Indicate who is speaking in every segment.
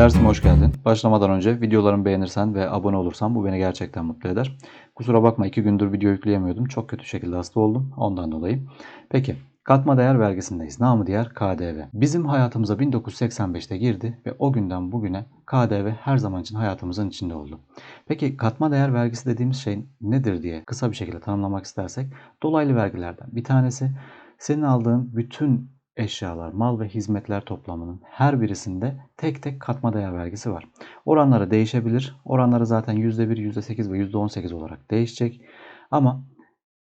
Speaker 1: Dersime hoş geldin. Başlamadan önce videolarımı beğenirsen ve abone olursan bu beni gerçekten mutlu eder. Kusura bakma iki gündür video yükleyemiyordum. Çok kötü şekilde hasta oldum ondan dolayı. Peki katma değer vergisindeyiz. Namı diğer KDV. Bizim hayatımıza 1985'te girdi ve o günden bugüne KDV her zaman için hayatımızın içinde oldu. Peki katma değer vergisi dediğimiz şey nedir diye kısa bir şekilde tanımlamak istersek dolaylı vergilerden bir tanesi senin aldığın bütün eşyalar, mal ve hizmetler toplamının her birisinde tek tek katma değer vergisi var. Oranları değişebilir. Oranları zaten %1, %8 ve %18 olarak değişecek. Ama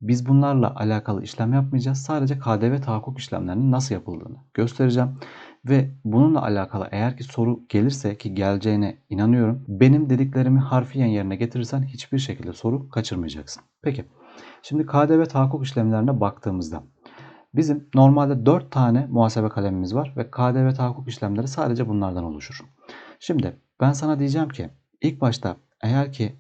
Speaker 1: biz bunlarla alakalı işlem yapmayacağız. Sadece KDV tahakkuk işlemlerinin nasıl yapıldığını göstereceğim. Ve bununla alakalı eğer ki soru gelirse ki geleceğine inanıyorum. Benim dediklerimi harfiyen yerine getirirsen hiçbir şekilde soru kaçırmayacaksın. Peki. Şimdi KDV tahakkuk işlemlerine baktığımızda Bizim normalde 4 tane muhasebe kalemimiz var ve KDV tahakkuk işlemleri sadece bunlardan oluşur. Şimdi ben sana diyeceğim ki ilk başta eğer ki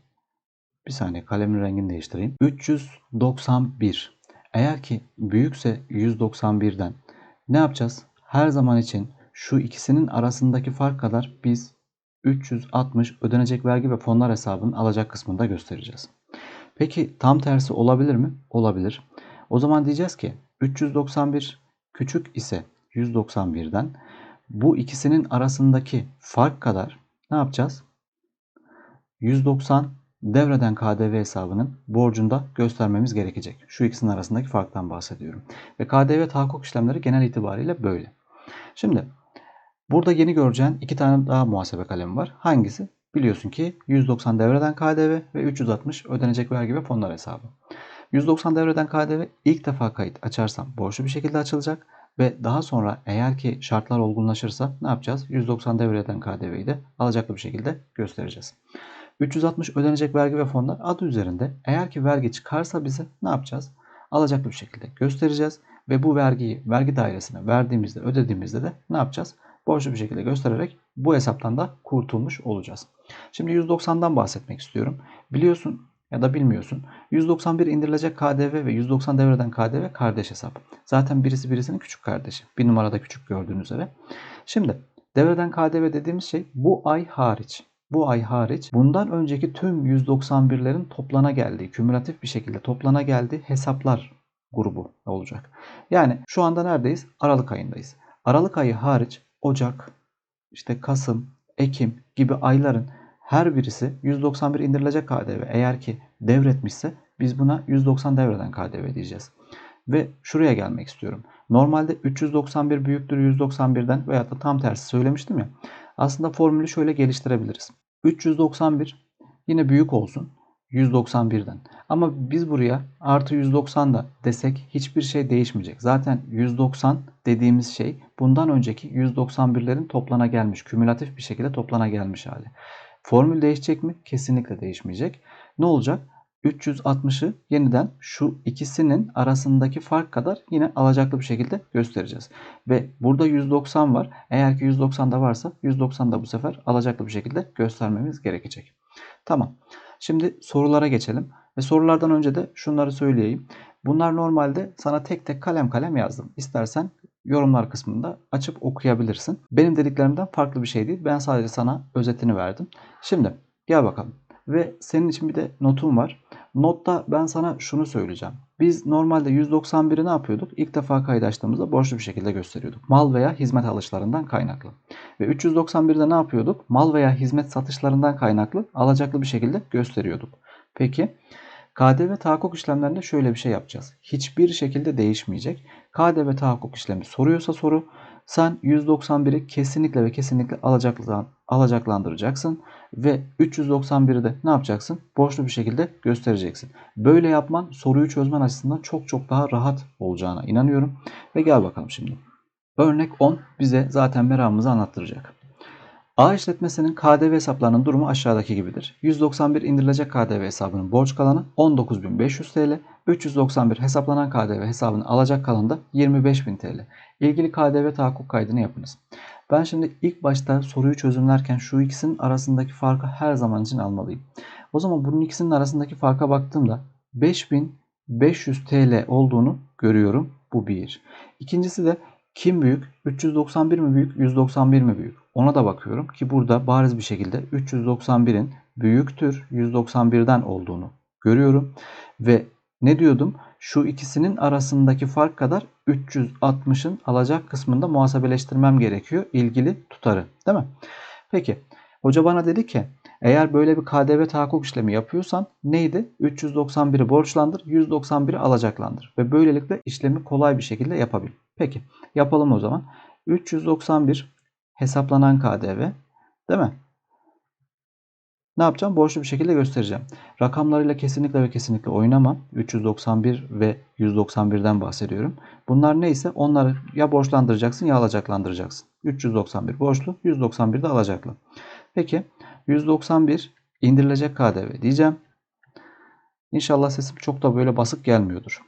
Speaker 1: bir saniye kalemin rengini değiştireyim. 391 eğer ki büyükse 191'den ne yapacağız? Her zaman için şu ikisinin arasındaki fark kadar biz 360 ödenecek vergi ve fonlar hesabının alacak kısmında göstereceğiz. Peki tam tersi olabilir mi? Olabilir. O zaman diyeceğiz ki 391 küçük ise 191'den bu ikisinin arasındaki fark kadar ne yapacağız? 190 devreden KDV hesabının borcunda göstermemiz gerekecek. Şu ikisinin arasındaki farktan bahsediyorum. Ve KDV tahakkuk işlemleri genel itibariyle böyle. Şimdi burada yeni göreceğin iki tane daha muhasebe kalemi var. Hangisi? Biliyorsun ki 190 devreden KDV ve 360 ödenecek vergi ve fonlar hesabı. 190 devreden KDV ilk defa kayıt açarsam borçlu bir şekilde açılacak ve daha sonra eğer ki şartlar olgunlaşırsa ne yapacağız? 190 devreden KDV'yi de alacaklı bir şekilde göstereceğiz. 360 ödenecek vergi ve fonlar adı üzerinde eğer ki vergi çıkarsa bize ne yapacağız? Alacaklı bir şekilde göstereceğiz ve bu vergiyi vergi dairesine verdiğimizde ödediğimizde de ne yapacağız? Borçlu bir şekilde göstererek bu hesaptan da kurtulmuş olacağız. Şimdi 190'dan bahsetmek istiyorum. Biliyorsun ya da bilmiyorsun. 191 indirilecek KDV ve 190 devreden KDV kardeş hesap. Zaten birisi birisinin küçük kardeşi. Bir numarada küçük gördüğünüz üzere. Şimdi devreden KDV dediğimiz şey bu ay hariç. Bu ay hariç bundan önceki tüm 191'lerin toplana geldiği, kümülatif bir şekilde toplana geldiği hesaplar grubu olacak. Yani şu anda neredeyiz? Aralık ayındayız. Aralık ayı hariç Ocak, işte Kasım, Ekim gibi ayların her birisi 191 indirilecek KDV. Eğer ki devretmişse biz buna 190 devreden KDV diyeceğiz. Ve şuraya gelmek istiyorum. Normalde 391 büyüktür 191'den veya da tam tersi söylemiştim ya. Aslında formülü şöyle geliştirebiliriz. 391 yine büyük olsun 191'den. Ama biz buraya artı 190 da desek hiçbir şey değişmeyecek. Zaten 190 dediğimiz şey bundan önceki 191'lerin toplana gelmiş, kümülatif bir şekilde toplana gelmiş hali. Formül değişecek mi? Kesinlikle değişmeyecek. Ne olacak? 360'ı yeniden şu ikisinin arasındaki fark kadar yine alacaklı bir şekilde göstereceğiz. Ve burada 190 var. Eğer ki 190 da varsa 190 da bu sefer alacaklı bir şekilde göstermemiz gerekecek. Tamam. Şimdi sorulara geçelim. Ve sorulardan önce de şunları söyleyeyim. Bunlar normalde sana tek tek kalem kalem yazdım. İstersen yorumlar kısmında açıp okuyabilirsin. Benim dediklerimden farklı bir şey değil. Ben sadece sana özetini verdim. Şimdi gel bakalım. Ve senin için bir de notum var. Notta ben sana şunu söyleyeceğim. Biz normalde 191'i ne yapıyorduk? İlk defa kayıt açtığımızda borçlu bir şekilde gösteriyorduk. Mal veya hizmet alışlarından kaynaklı. Ve 391'de ne yapıyorduk? Mal veya hizmet satışlarından kaynaklı alacaklı bir şekilde gösteriyorduk. Peki KDV tahakkuk işlemlerinde şöyle bir şey yapacağız. Hiçbir şekilde değişmeyecek. KDV tahakkuk işlemi soruyorsa soru sen 191'i kesinlikle ve kesinlikle alacaklan, alacaklandıracaksın ve 391'i de ne yapacaksın? Borçlu bir şekilde göstereceksin. Böyle yapman soruyu çözmen açısından çok çok daha rahat olacağına inanıyorum. Ve gel bakalım şimdi. Örnek 10 bize zaten meramımızı anlattıracak. A işletmesinin KDV hesaplarının durumu aşağıdaki gibidir. 191 indirilecek KDV hesabının borç kalanı 19.500 TL, 391 hesaplanan KDV hesabının alacak kalanı da 25.000 TL. İlgili KDV tahakkuk kaydını yapınız. Ben şimdi ilk başta soruyu çözümlerken şu ikisinin arasındaki farkı her zaman için almalıyım. O zaman bunun ikisinin arasındaki farka baktığımda 5500 TL olduğunu görüyorum. Bu bir. İkincisi de Kim büyük? 391 mi büyük? 191 mi büyük? Ona da bakıyorum ki burada bariz bir şekilde 391'in büyüktür 191'den olduğunu görüyorum. Ve ne diyordum? Şu ikisinin arasındaki fark kadar 360'ın alacak kısmında muhasebeleştirmem gerekiyor ilgili tutarı. Değil mi? Peki hoca bana dedi ki eğer böyle bir KDV tahakkuk işlemi yapıyorsan neydi? 391'i borçlandır, 191'i alacaklandır. Ve böylelikle işlemi kolay bir şekilde yapabil. Peki yapalım o zaman. 391 hesaplanan KDV değil mi? Ne yapacağım? Borçlu bir şekilde göstereceğim. Rakamlarıyla kesinlikle ve kesinlikle oynamam. 391 ve 191'den bahsediyorum. Bunlar neyse onları ya borçlandıracaksın ya alacaklandıracaksın. 391 borçlu, 191 de alacaklı. Peki 191 indirilecek KDV diyeceğim. İnşallah sesim çok da böyle basık gelmiyordur.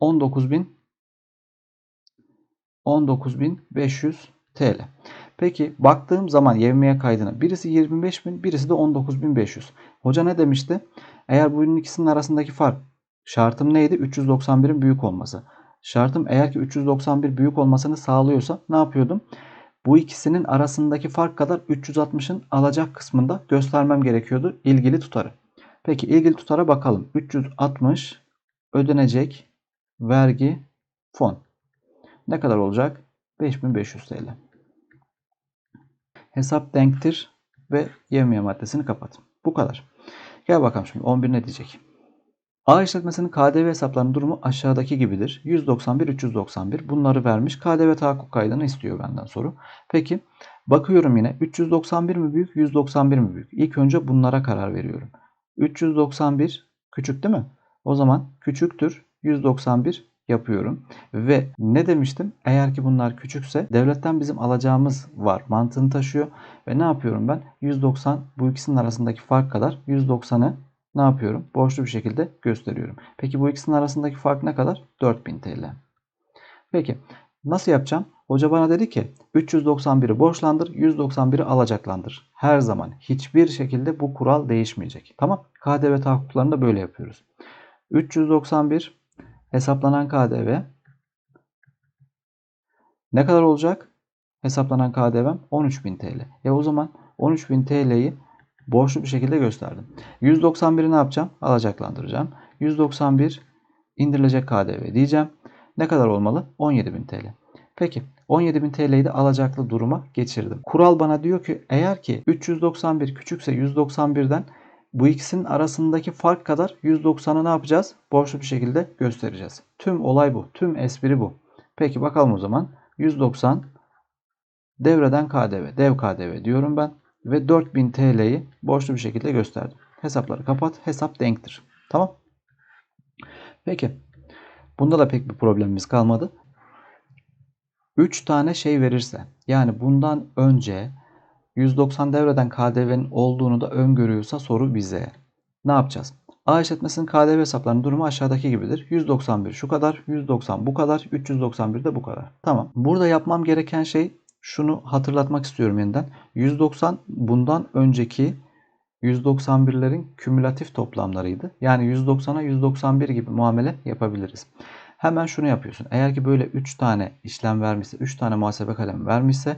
Speaker 1: 19.000 19.500 TL. Peki baktığım zaman yevmiye kaydına birisi 25.000 birisi de 19.500. Hoca ne demişti? Eğer bu ikisinin arasındaki fark şartım neydi? 391'in büyük olması. Şartım eğer ki 391 büyük olmasını sağlıyorsa ne yapıyordum? Bu ikisinin arasındaki fark kadar 360'ın alacak kısmında göstermem gerekiyordu ilgili tutarı. Peki ilgili tutara bakalım. 360 ödenecek vergi fon. Ne kadar olacak? 5500 TL. Hesap denktir ve yevmiye maddesini kapat. Bu kadar. Gel bakalım şimdi 11 ne diyecek? A işletmesinin KDV hesaplarının durumu aşağıdaki gibidir. 191, 391 bunları vermiş. KDV tahakkuk kaydını istiyor benden soru. Peki bakıyorum yine 391 mi büyük 191 mi büyük? İlk önce bunlara karar veriyorum. 391 küçük değil mi? O zaman küçüktür 191 yapıyorum. Ve ne demiştim? Eğer ki bunlar küçükse devletten bizim alacağımız var mantığını taşıyor. Ve ne yapıyorum ben? 190 bu ikisinin arasındaki fark kadar 190'ı ne yapıyorum? Borçlu bir şekilde gösteriyorum. Peki bu ikisinin arasındaki fark ne kadar? 4000 TL. Peki nasıl yapacağım? Hoca bana dedi ki 391'i borçlandır, 191'i alacaklandır. Her zaman hiçbir şekilde bu kural değişmeyecek. Tamam? KDV tahakkuklarını da böyle yapıyoruz. 391 hesaplanan KDV ne kadar olacak? Hesaplanan KDV'm 13.000 TL. E o zaman 13.000 TL'yi borçlu bir şekilde gösterdim. 191'i ne yapacağım? Alacaklandıracağım. 191 indirilecek KDV diyeceğim. Ne kadar olmalı? 17.000 TL. Peki 17.000 TL'yi de alacaklı duruma geçirdim. Kural bana diyor ki eğer ki 391 küçükse 191'den bu ikisinin arasındaki fark kadar 190'ı ne yapacağız? Borçlu bir şekilde göstereceğiz. Tüm olay bu. Tüm espri bu. Peki bakalım o zaman. 190 devreden KDV. Dev KDV diyorum ben. Ve 4000 TL'yi borçlu bir şekilde gösterdim. Hesapları kapat. Hesap denktir. Tamam. Peki. Bunda da pek bir problemimiz kalmadı. 3 tane şey verirse yani bundan önce 190 devreden KDV'nin olduğunu da öngörüyorsa soru bize. Ne yapacağız? A işletmesinin KDV hesaplarının durumu aşağıdaki gibidir. 191 şu kadar, 190 bu kadar, 391 de bu kadar. Tamam. Burada yapmam gereken şey şunu hatırlatmak istiyorum yeniden. 190 bundan önceki 191'lerin kümülatif toplamlarıydı. Yani 190'a 191 gibi muamele yapabiliriz. Hemen şunu yapıyorsun. Eğer ki böyle 3 tane işlem vermişse, 3 tane muhasebe kalemi vermişse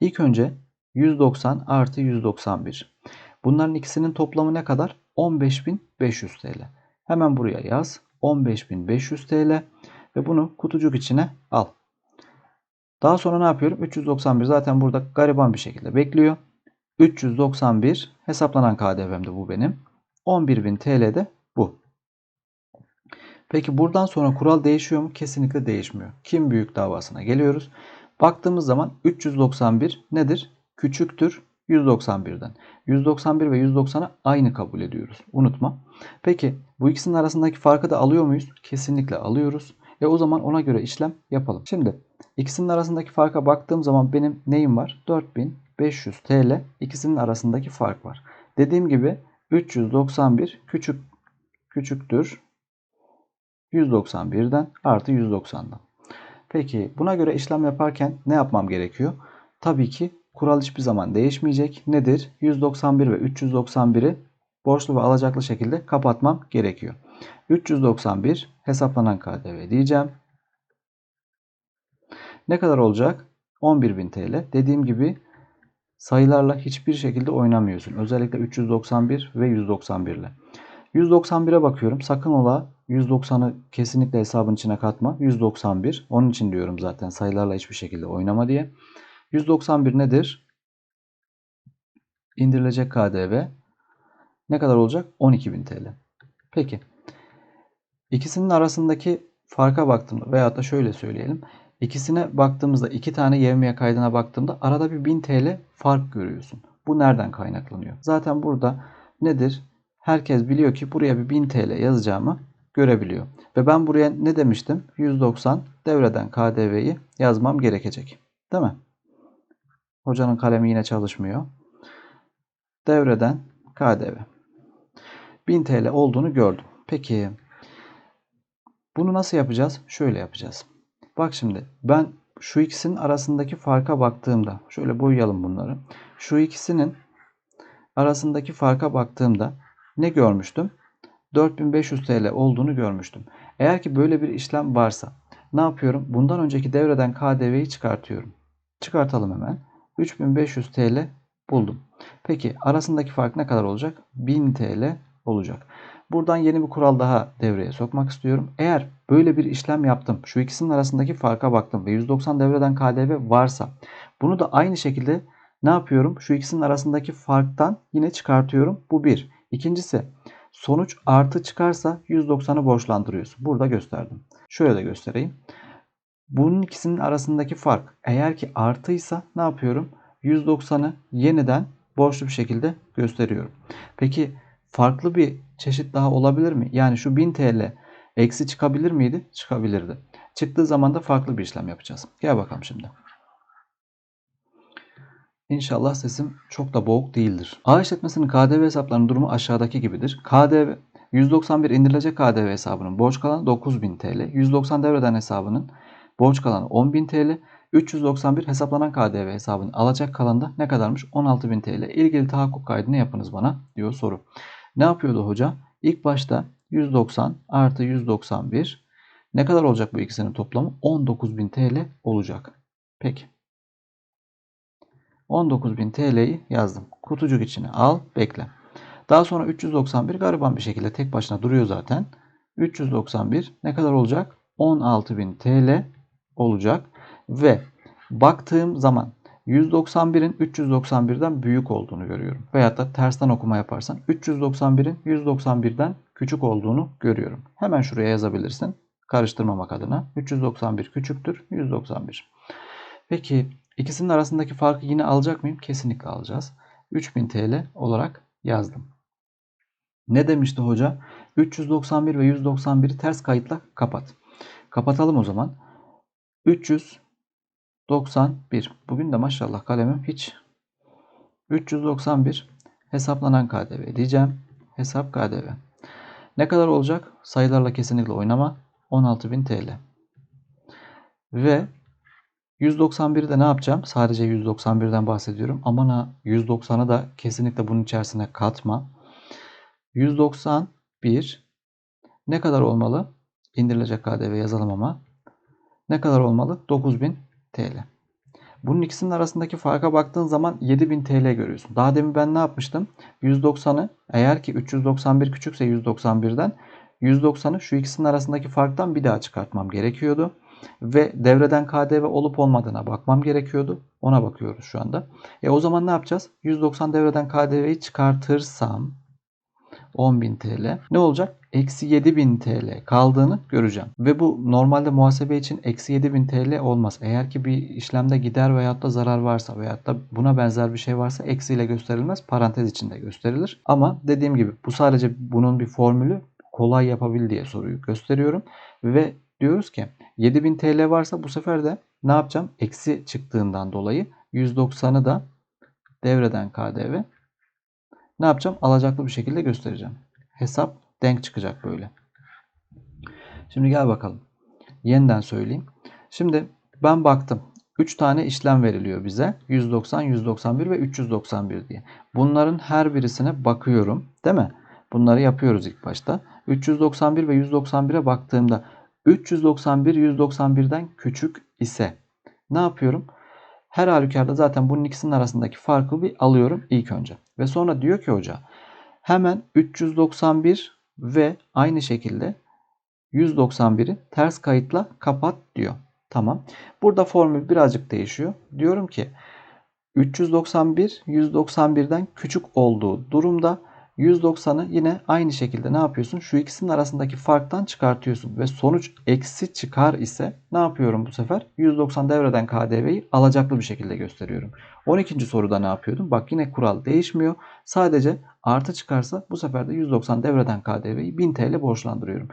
Speaker 1: ilk önce 190 artı 191. Bunların ikisinin toplamı ne kadar? 15.500 TL. Hemen buraya yaz. 15.500 TL ve bunu kutucuk içine al. Daha sonra ne yapıyorum? 391 zaten burada gariban bir şekilde bekliyor. 391 hesaplanan KDV'm de bu benim. 11.000 TL de bu. Peki buradan sonra kural değişiyor mu? Kesinlikle değişmiyor. Kim büyük davasına geliyoruz. Baktığımız zaman 391 nedir? Küçüktür 191'den. 191 ve 190'ı aynı kabul ediyoruz. Unutma. Peki bu ikisinin arasındaki farkı da alıyor muyuz? Kesinlikle alıyoruz. Ve o zaman ona göre işlem yapalım. Şimdi ikisinin arasındaki farka baktığım zaman benim neyim var? 4500 TL ikisinin arasındaki fark var. Dediğim gibi 391 küçük küçüktür 191'den artı 190'dan. Peki buna göre işlem yaparken ne yapmam gerekiyor? Tabii ki kural hiçbir zaman değişmeyecek. Nedir? 191 ve 391'i borçlu ve alacaklı şekilde kapatmam gerekiyor. 391 hesaplanan KDV diyeceğim. Ne kadar olacak? 11.000 TL. Dediğim gibi sayılarla hiçbir şekilde oynamıyorsun. Özellikle 391 ve 191 ile. 191'e bakıyorum. Sakın ola 190'ı kesinlikle hesabın içine katma. 191. Onun için diyorum zaten sayılarla hiçbir şekilde oynama diye. 191 nedir? İndirilecek KDV ne kadar olacak? 12.000 TL. Peki. İkisinin arasındaki farka baktığımda veyahut da şöyle söyleyelim. İkisine baktığımızda iki tane yevmiye kaydına baktığımda arada bir 1000 TL fark görüyorsun. Bu nereden kaynaklanıyor? Zaten burada nedir? Herkes biliyor ki buraya bir 1000 TL yazacağımı görebiliyor. Ve ben buraya ne demiştim? 190 devreden KDV'yi yazmam gerekecek. Değil mi? Hocanın kalemi yine çalışmıyor. Devreden KDV. 1000 TL olduğunu gördüm. Peki bunu nasıl yapacağız? Şöyle yapacağız. Bak şimdi ben şu ikisinin arasındaki farka baktığımda şöyle boyayalım bunları. Şu ikisinin arasındaki farka baktığımda ne görmüştüm? 4500 TL olduğunu görmüştüm. Eğer ki böyle bir işlem varsa ne yapıyorum? Bundan önceki devreden KDV'yi çıkartıyorum. Çıkartalım hemen. 3500 TL buldum. Peki arasındaki fark ne kadar olacak? 1000 TL olacak. Buradan yeni bir kural daha devreye sokmak istiyorum. Eğer böyle bir işlem yaptım, şu ikisinin arasındaki farka baktım ve 190 devreden KDV varsa bunu da aynı şekilde ne yapıyorum? Şu ikisinin arasındaki farktan yine çıkartıyorum. Bu bir. İkincisi sonuç artı çıkarsa 190'ı borçlandırıyorsun. Burada gösterdim. Şöyle de göstereyim. Bunun ikisinin arasındaki fark eğer ki artıysa ne yapıyorum? 190'ı yeniden borçlu bir şekilde gösteriyorum. Peki farklı bir çeşit daha olabilir mi? Yani şu 1000 TL eksi çıkabilir miydi? Çıkabilirdi. Çıktığı zaman da farklı bir işlem yapacağız. Gel bakalım şimdi. İnşallah sesim çok da boğuk değildir. A işletmesinin KDV hesaplarının durumu aşağıdaki gibidir. KDV 191 indirilecek KDV hesabının borç kalanı 9000 TL. 190 devreden hesabının borç kalanı 10.000 TL. 391 hesaplanan KDV hesabının alacak kalanı da ne kadarmış? 16.000 TL. İlgili tahakkuk kaydını yapınız bana diyor soru. Ne yapıyordu hoca? İlk başta 190 artı 191 ne kadar olacak bu ikisinin toplamı? 19.000 TL olacak. Peki. 19.000 TL'yi yazdım. Kutucuk içine al, bekle. Daha sonra 391 gariban bir şekilde tek başına duruyor zaten. 391 ne kadar olacak? 16.000 TL olacak. Ve baktığım zaman 191'in 391'den büyük olduğunu görüyorum. Veyahut da tersten okuma yaparsan 391'in 191'den küçük olduğunu görüyorum. Hemen şuraya yazabilirsin. Karıştırmamak adına. 391 küçüktür 191. Peki ikisinin arasındaki farkı yine alacak mıyım? Kesinlikle alacağız. 3000 TL olarak yazdım. Ne demişti hoca? 391 ve 191'i ters kayıtla kapat. Kapatalım o zaman. 300 91. Bugün de maşallah kalemim hiç. 391 hesaplanan KDV diyeceğim. Hesap KDV. Ne kadar olacak? Sayılarla kesinlikle oynama. 16.000 TL. Ve 191'de ne yapacağım? Sadece 191'den bahsediyorum. Aman ha 190'ı da kesinlikle bunun içerisine katma. 191 ne kadar olmalı? İndirilecek KDV yazalım ama. Ne kadar olmalı? 9000 TL. Bunun ikisinin arasındaki farka baktığın zaman 7000 TL görüyorsun. Daha demin ben ne yapmıştım? 190'ı eğer ki 391 küçükse 191'den 190'ı şu ikisinin arasındaki farktan bir daha çıkartmam gerekiyordu. Ve devreden KDV olup olmadığına bakmam gerekiyordu. Ona bakıyoruz şu anda. E o zaman ne yapacağız? 190 devreden KDV'yi çıkartırsam 10.000 TL. Ne olacak? Eksi 7.000 TL kaldığını göreceğim. Ve bu normalde muhasebe için eksi 7.000 TL olmaz. Eğer ki bir işlemde gider veyahut da zarar varsa veyahut da buna benzer bir şey varsa eksiyle gösterilmez. Parantez içinde gösterilir. Ama dediğim gibi bu sadece bunun bir formülü kolay yapabil diye soruyu gösteriyorum. Ve diyoruz ki 7000 TL varsa bu sefer de ne yapacağım? Eksi çıktığından dolayı 190'ı da devreden KDV ne yapacağım? Alacaklı bir şekilde göstereceğim. Hesap denk çıkacak böyle. Şimdi gel bakalım. Yeniden söyleyeyim. Şimdi ben baktım. 3 tane işlem veriliyor bize. 190, 191 ve 391 diye. Bunların her birisine bakıyorum. Değil mi? Bunları yapıyoruz ilk başta. 391 ve 191'e baktığımda 391 191'den küçük ise ne yapıyorum? Her halükarda zaten bunun ikisinin arasındaki farkı bir alıyorum ilk önce. Ve sonra diyor ki hoca hemen 391 ve aynı şekilde 191'i ters kayıtla kapat diyor. Tamam. Burada formül birazcık değişiyor. Diyorum ki 391 191'den küçük olduğu durumda 190'ı yine aynı şekilde ne yapıyorsun? Şu ikisinin arasındaki farktan çıkartıyorsun ve sonuç eksi çıkar ise ne yapıyorum bu sefer? 190 devreden KDV'yi alacaklı bir şekilde gösteriyorum. 12. soruda ne yapıyordum? Bak yine kural değişmiyor. Sadece artı çıkarsa bu sefer de 190 devreden KDV'yi 1000 TL borçlandırıyorum.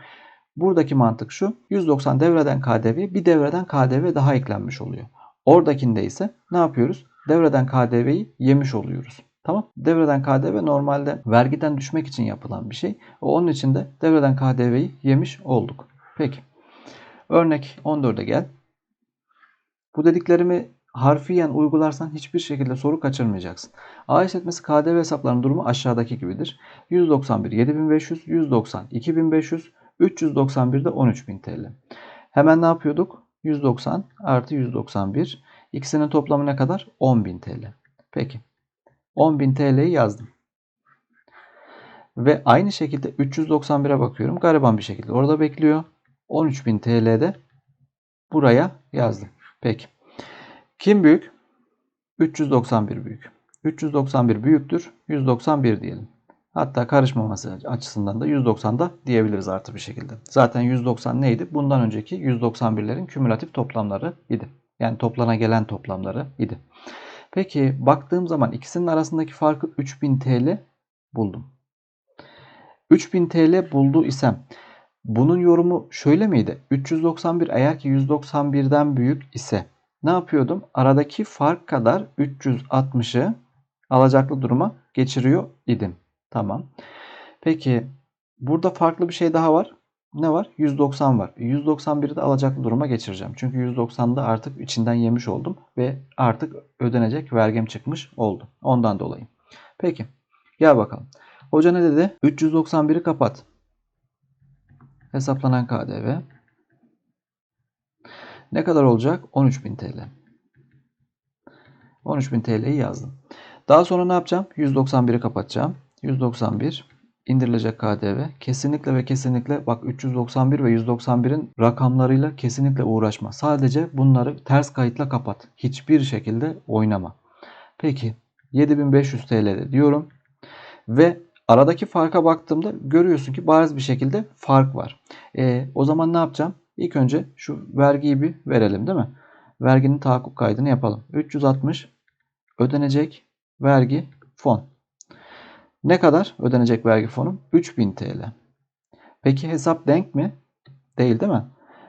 Speaker 1: Buradaki mantık şu. 190 devreden KDV bir devreden KDV daha eklenmiş oluyor. Oradakinde ise ne yapıyoruz? Devreden KDV'yi yemiş oluyoruz. Tamam. Devreden KDV normalde vergiden düşmek için yapılan bir şey. Onun için de devreden KDV'yi yemiş olduk. Peki. Örnek 14'e gel. Bu dediklerimi harfiyen uygularsan hiçbir şekilde soru kaçırmayacaksın. A işletmesi KDV hesaplarının durumu aşağıdaki gibidir. 191 7500, 190 2500, 391 de 13000 TL. Hemen ne yapıyorduk? 190 artı 191. İkisinin toplamı ne kadar? 10.000 TL. Peki. 10.000 TL'yi yazdım. Ve aynı şekilde 391'e bakıyorum. Gariban bir şekilde orada bekliyor. 13.000 TL'de buraya yazdım. Peki. Kim büyük? 391 büyük. 391 büyüktür. 191 diyelim. Hatta karışmaması açısından da 190'da diyebiliriz artı bir şekilde. Zaten 190 neydi? Bundan önceki 191'lerin kümülatif toplamları idi. Yani toplana gelen toplamları idi. Peki baktığım zaman ikisinin arasındaki farkı 3000 TL buldum. 3000 TL buldu isem bunun yorumu şöyle miydi? 391 eğer ki 191'den büyük ise ne yapıyordum? Aradaki fark kadar 360'ı alacaklı duruma geçiriyor idim. Tamam. Peki burada farklı bir şey daha var. Ne var? 190 var. 191'i de alacaklı duruma geçireceğim. Çünkü 190'da artık içinden yemiş oldum ve artık ödenecek vergim çıkmış oldu. Ondan dolayı. Peki. Gel bakalım. Hoca ne dedi? 391'i kapat. Hesaplanan KDV. Ne kadar olacak? 13.000 TL. 13.000 TL'yi yazdım. Daha sonra ne yapacağım? 191'i kapatacağım. 191 indirilecek KDV. Kesinlikle ve kesinlikle bak 391 ve 191'in rakamlarıyla kesinlikle uğraşma. Sadece bunları ters kayıtla kapat. Hiçbir şekilde oynama. Peki 7500 TL diyorum. Ve aradaki farka baktığımda görüyorsun ki bariz bir şekilde fark var. E, o zaman ne yapacağım? İlk önce şu vergiyi bir verelim değil mi? Verginin tahakkuk kaydını yapalım. 360 ödenecek vergi fon. Ne kadar ödenecek vergi fonu? 3000 TL. Peki hesap denk mi? Değil değil mi?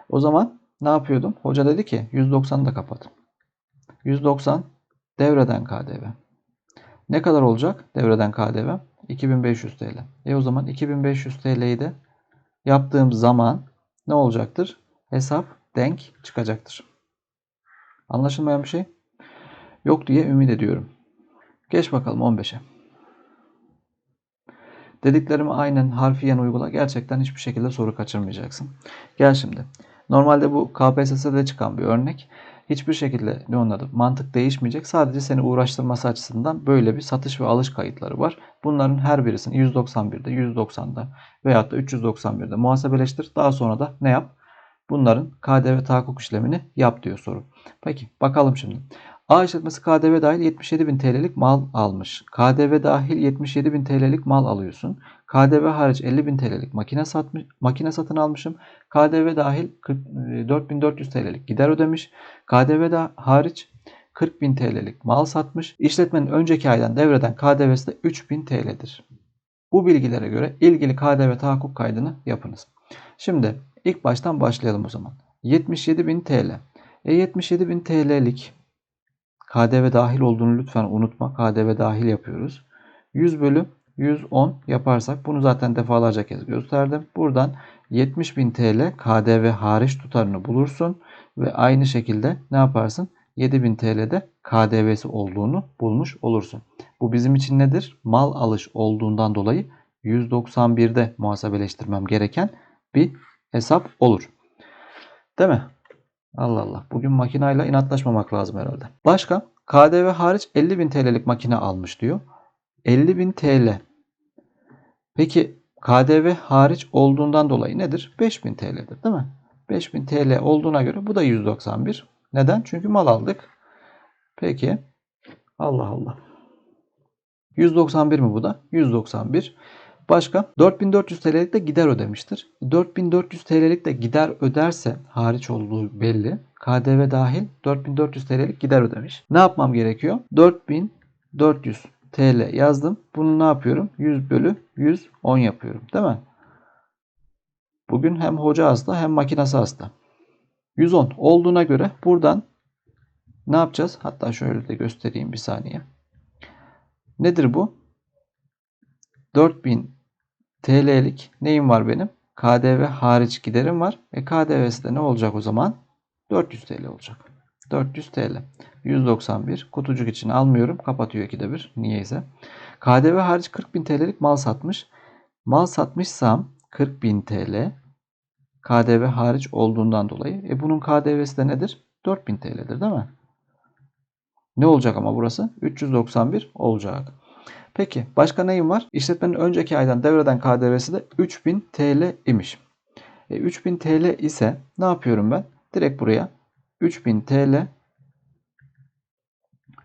Speaker 1: O zaman ne yapıyordum? Hoca dedi ki 190'ı da kapat. 190 devreden KDV. Ne kadar olacak devreden KDV? 2500 TL. E o zaman 2500 TL'yi de yaptığım zaman ne olacaktır? Hesap denk çıkacaktır. Anlaşılmayan bir şey yok diye ümit ediyorum. Geç bakalım 15'e. Dediklerimi aynen harfiyen uygula. Gerçekten hiçbir şekilde soru kaçırmayacaksın. Gel şimdi. Normalde bu KPSS'de çıkan bir örnek. Hiçbir şekilde ne onun adı mantık değişmeyecek. Sadece seni uğraştırması açısından böyle bir satış ve alış kayıtları var. Bunların her birisini 191'de, 190'da veyahut da 391'de muhasebeleştir. Daha sonra da ne yap? Bunların KDV tahakkuk işlemini yap diyor soru. Peki bakalım şimdi. A işletmesi KDV dahil 77.000 TL'lik mal almış. KDV dahil 77.000 TL'lik mal alıyorsun. KDV hariç 50.000 TL'lik makine satmış, makine satın almışım. KDV dahil 4400 TL'lik gider ödemiş. KDV de hariç 40.000 TL'lik mal satmış. İşletmenin önceki aydan devreden KDV'si de 3000 TL'dir. Bu bilgilere göre ilgili KDV tahakkuk kaydını yapınız. Şimdi ilk baştan başlayalım o zaman. 77.000 TL. E 77.000 TL'lik KDV dahil olduğunu lütfen unutma. KDV dahil yapıyoruz. 100 bölü 110 yaparsak bunu zaten defalarca kez gösterdim. Buradan 70.000 TL KDV hariç tutarını bulursun ve aynı şekilde ne yaparsın? 7000 TL'de KDV'si olduğunu bulmuş olursun. Bu bizim için nedir? Mal alış olduğundan dolayı 191'de muhasebeleştirmem gereken bir hesap olur. Değil mi? Allah Allah. Bugün makinayla inatlaşmamak lazım herhalde. Başka? KDV hariç 50.000 TL'lik makine almış diyor. 50.000 TL. Peki KDV hariç olduğundan dolayı nedir? 5000 TL'dir değil mi? 5000 TL olduğuna göre bu da 191. Neden? Çünkü mal aldık. Peki. Allah Allah. 191 mi bu da? 191. Başka? 4400 TL'lik de gider ödemiştir. 4400 TL'lik de gider öderse hariç olduğu belli. KDV dahil 4400 TL'lik gider ödemiş. Ne yapmam gerekiyor? 4400 TL yazdım. Bunu ne yapıyorum? 100 bölü 110 yapıyorum. Değil mi? Bugün hem hoca hasta hem makinası hasta. 110 olduğuna göre buradan ne yapacağız? Hatta şöyle de göstereyim bir saniye. Nedir bu? 4000 TL'lik neyim var benim? KDV hariç giderim var. E KDV'si de ne olacak o zaman? 400 TL olacak. 400 TL. 191. Kutucuk için almıyorum. Kapatıyor ikide bir. Niyeyse. KDV hariç 40.000 TL'lik mal satmış. Mal satmışsam 40.000 TL KDV hariç olduğundan dolayı. E bunun KDV'si de nedir? 4000 TL'dir değil mi? Ne olacak ama burası? 391 olacak. Peki başka neyim var? İşletmenin önceki aydan devreden KDV'si de 3000 TL imiş. E, 3000 TL ise ne yapıyorum ben? Direkt buraya 3000 TL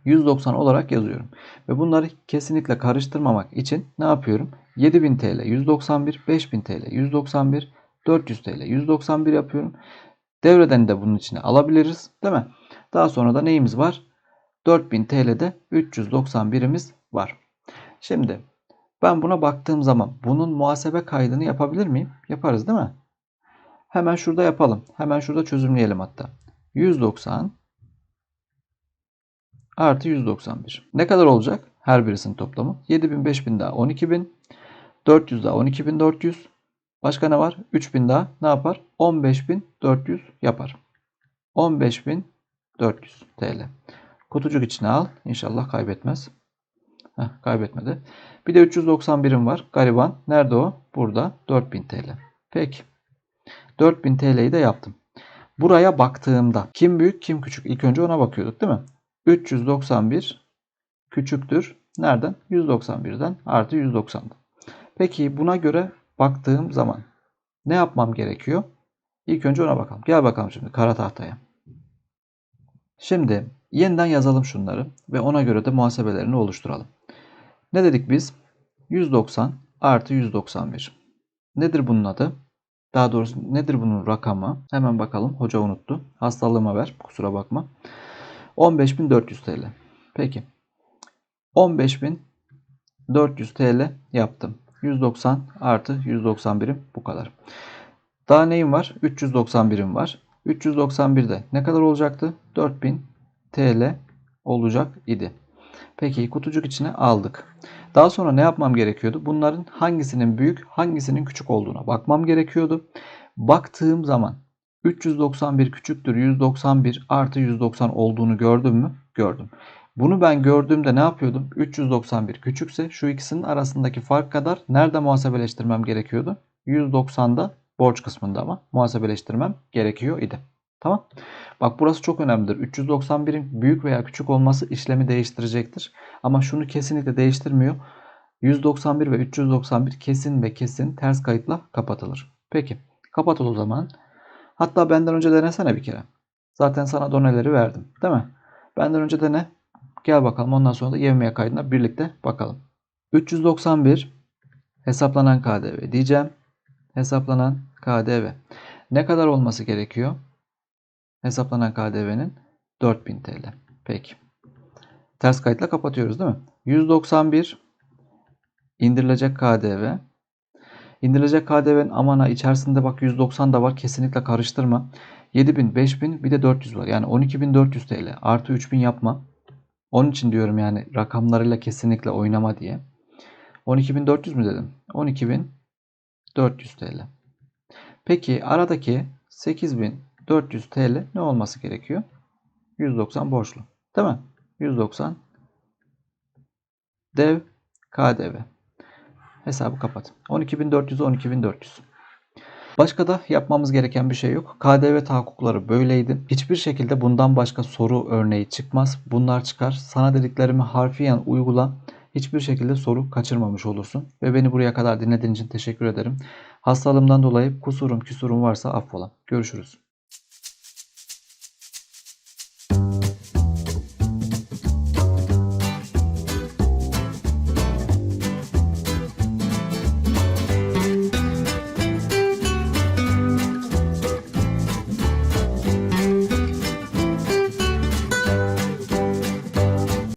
Speaker 1: 190 olarak yazıyorum. Ve bunları kesinlikle karıştırmamak için ne yapıyorum? 7000 TL 191, 5000 TL 191, 400 TL 191 yapıyorum. Devreden de bunun içine alabiliriz. Değil mi? Daha sonra da neyimiz var? 4000 TL'de 391'imiz var. Şimdi ben buna baktığım zaman bunun muhasebe kaydını yapabilir miyim? Yaparız değil mi? Hemen şurada yapalım. Hemen şurada çözümleyelim hatta. 190 artı 191. Ne kadar olacak? Her birisinin toplamı. 7000, 5000 daha 12000. 400 daha 12400. Başka ne var? 3000 daha ne yapar? 15400 yapar. 15400 TL. Kutucuk içine al. İnşallah kaybetmez. Heh, kaybetmedi. Bir de 391'im var. Gariban. Nerede o? Burada. 4000 TL. Peki. 4000 TL'yi de yaptım. Buraya baktığımda kim büyük kim küçük? İlk önce ona bakıyorduk değil mi? 391 küçüktür. Nereden? 191'den artı 190'dan. Peki buna göre baktığım zaman ne yapmam gerekiyor? İlk önce ona bakalım. Gel bakalım şimdi kara tahtaya. Şimdi yeniden yazalım şunları ve ona göre de muhasebelerini oluşturalım. Ne dedik biz? 190 artı 191. Nedir bunun adı? Daha doğrusu nedir bunun rakamı? Hemen bakalım. Hoca unuttu. Hastalığıma ver. Kusura bakma. 15.400 TL. Peki. 15.400 TL yaptım. 190 artı 191'im bu kadar. Daha neyim var? 391'im var. 391'de ne kadar olacaktı? 4000 TL olacak idi. Peki kutucuk içine aldık. Daha sonra ne yapmam gerekiyordu? Bunların hangisinin büyük, hangisinin küçük olduğuna bakmam gerekiyordu. Baktığım zaman 391 küçüktür 191 artı 190 olduğunu gördüm mü? Gördüm. Bunu ben gördüğümde ne yapıyordum? 391 küçükse şu ikisinin arasındaki fark kadar nerede muhasebeleştirmem gerekiyordu? 190'da borç kısmında ama muhasebeleştirmem gerekiyor idi. Tamam. Bak burası çok önemlidir. 391'in büyük veya küçük olması işlemi değiştirecektir. Ama şunu kesinlikle değiştirmiyor. 191 ve 391 kesin ve kesin ters kayıtla kapatılır. Peki. Kapat o zaman. Hatta benden önce denesene bir kere. Zaten sana doneleri verdim. Değil mi? Benden önce dene. Gel bakalım ondan sonra da yevmiye kaydına birlikte bakalım. 391 hesaplanan KDV diyeceğim. Hesaplanan KDV. Ne kadar olması gerekiyor? Hesaplanan KDV'nin 4000 TL. Peki. Ters kayıtla kapatıyoruz değil mi? 191 indirilecek KDV. İndirilecek KDV'nin amana içerisinde bak 190 da var. Kesinlikle karıştırma. 7000, 5000 bir de 400 var. Yani 12400 TL. Artı 3000 yapma. Onun için diyorum yani rakamlarıyla kesinlikle oynama diye. 12400 mü dedim? 12400 TL. Peki aradaki 8400 TL ne olması gerekiyor? 190 borçlu. Değil mi? 190 dev KDV. Hesabı kapat. 12400 12400. Başka da yapmamız gereken bir şey yok. KDV tahakkukları böyleydi. Hiçbir şekilde bundan başka soru örneği çıkmaz. Bunlar çıkar. Sana dediklerimi harfiyen uygula. Hiçbir şekilde soru kaçırmamış olursun. Ve beni buraya kadar dinlediğin için teşekkür ederim. Hastalığımdan dolayı kusurum küsurum varsa affola. Görüşürüz.